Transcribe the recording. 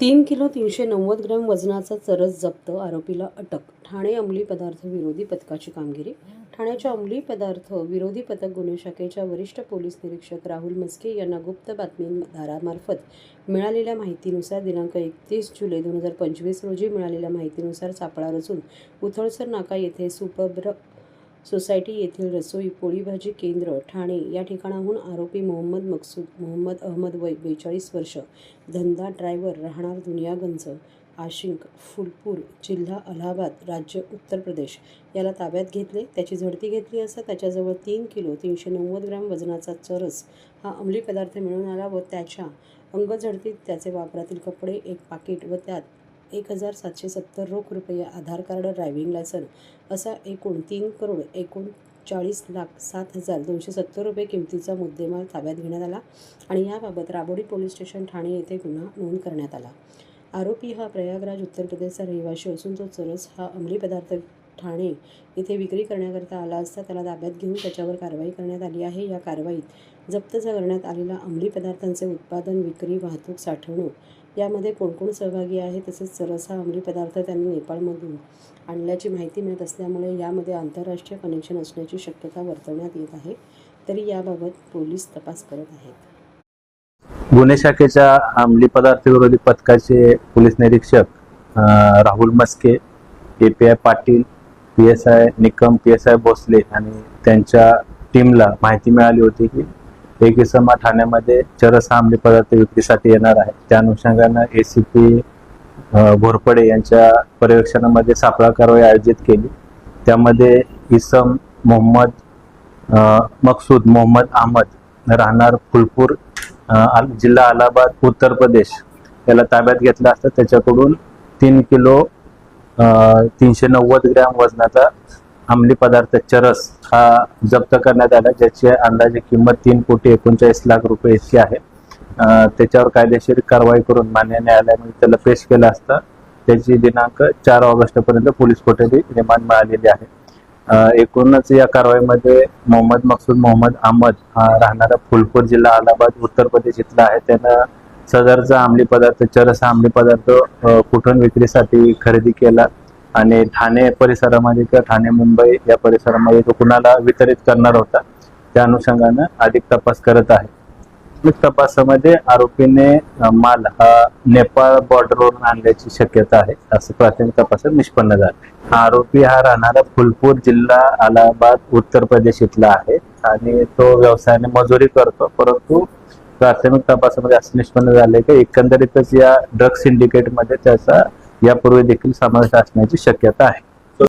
तीन किलो तीनशे नव्वद ग्रॅम वजनाचा चरस जप्त आरोपीला अटक. ठाणे अंमली पदार्थ विरोधी पथकाची कामगिरी. ठाण्याच्या अंमली पदार्थ विरोधी पथक गुन्हे शाखेच्या वरिष्ठ पोलीस निरीक्षक राहुल मस्के यांना गुप्त बातमीदारामार्फत मिळालेल्या माहितीनुसार दिनांक एकतीस जुलै दोन हजार पंचवीस रोजी मिळालेल्या माहितीनुसार सापळा रचून उथळसर नाका येथे सुपब्र सोसायटी येथील रसोई पोळीभाजी केंद्र ठाणे या ठिकाणाहून आरोपी मोहम्मद मकसूद मोहम्मद अहमद वय बेचाळीस वर्ष धंदा ड्रायव्हर राहणार दुनियागंज आशिंक फुलपूर जिल्हा अलाहाबाद राज्य उत्तर प्रदेश. याला ताब्यात घेतले. त्याची झडती घेतली असता त्याच्याजवळ तीन किलो तीनशे नव्वद ग्रॅम वजनाचा चरस हा अंमली पदार्थ मिळून आला व त्याच्या अंगझडतीत त्याचे वापरातील कपडे एक पाकिट व त्यात एक हजार सातशे सत्तर रोख रुपये आधार कार्ड ड्रायव्हिंग लायसन असा एकूण तीन करोड एकोणचाळीस लाख सात हजार दोनशे सत्तर रुपये किमतीचा मुद्देमाल ताब्यात घेण्यात आला आणि याबाबत राबोडी पोलीस स्टेशन ठाणे येथे गुन्हा नोंद करण्यात आला. आरोपी हा प्रयागराज उत्तर प्रदेशचा रहिवाशी असून तो चरस हा अंमली पदार्थ ठाणे येथे विक्री करण्याकरता आला असता त्याला ताब्यात घेऊन त्याच्यावर कारवाई करण्यात आली आहे. या कारवाईत जप्त करण्यात आलेला अंमली पदार्थांचे उत्पादन विक्री वाहतूक साठवणूक यामध्ये कोण कोण सहभागी आहे? तसेच सरसा अंमली पदार्थ त्यांनी नेपाळमधून आणल्याची माहिती मिळत असल्यामुळे यामध्ये आंतरराष्ट्रीय कनेक्शन असण्याची शक्यता वर्तवण्यात येत आहे. तरी याबाबत पोलीस तपास करत आहेत. गुन्हे शाखेच्या अंमली पदार्थ विरोधी पथकाचे पोलीस निरीक्षक Rahul Maske A P I Patil P S I Nikam P S I Bhosale आणि त्यांच्या टीमला माहिती मिळाली होती की एक इसमा ठाण्यामध्ये चरस हा अंमली पदार्थ विक्रीसाठी येणार आहे त्या अनुषंगानं ए सी पी घोरपडे यांच्या पर्यवेक्षणामध्ये सापळा कारवाई आयोजित केली. त्यामध्ये इसम मोहम्मद अं, मकसूद मोहम्मद अहमद राहणार फुलपूर जिल्हा अलाहाबाद उत्तर प्रदेश. याला ताब्यात घेतला असता. त्याच्याकडून तीन किलो तीनशे नव्वद ग्रॅम वजनाचा अंमली पदार्थ चरस हा जप्त करण्यात आला ज्याची अंदाजे किंमत तीन कोटी एकोणचाळीस लाख रुपये इतकी आहे. त्याच्यावर कायदेशीर कारवाई करून मान्य न्यायालयाने त्याला पेश केलं असता त्याची दिनांक चार ऑगस्ट पर्यंत पोलीस कोठडी रिमांड मिळालेली आहे. एकूणच या कारवाईमध्ये मोहम्मद मकसूद मोहम्मद अहमद हा राहणारा फुलपूर जिल्हा अलाहाबाद उत्तर प्रदेश इथला आहे. त्यानं सदरचा अंमली पदार्थ चरस हा अंमली पदार्थ कुठून विक्रीसाठी खरेदी केला आणि ठाणे परिसरामध्ये किंवा ठाणे मुंबई या परिसरामध्ये तो कुणाला वितरित करणार होता त्या अनुषंगानं अधिक तपास करत आहे. तपासामध्ये आरोपीने माल हा नेपाळ बॉर्डरवरून आणल्याची शक्यता आहे असं प्राथमिक तपासात निष्पन्न झालं. आरोपी हा राहणारा फुलपूर जिल्हा अलाहाबाद उत्तर प्रदेश इथला आहे आणि तो व्यवसायाने मजुरी करतो. परंतु प्राथमिक तपासामध्ये असं निष्पन्न झालंय की एकंदरीतच या ड्रग सिंडिकेटमध्ये त्याचा यापूर्वी देखील समावेश असण्याची शक्यता आहे.